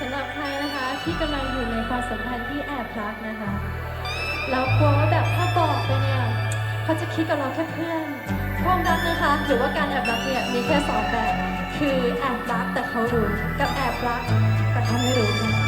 สำหรับใครนะคะที่กำลังอยู่ในความสัมพันธ์ที่แอบรักนะคะแล้วกลัวว่าแบบถ้าบอกไปเนี่ยเขาจะคิดกับเราแค่เพื่อนความรักนะคะ หรือว่าการแอบรักเนี่ยมีแค่สองแบบ คือแอบรักแต่เขารู้กับแอบรักแต่เขาไม่รู้ค่ะ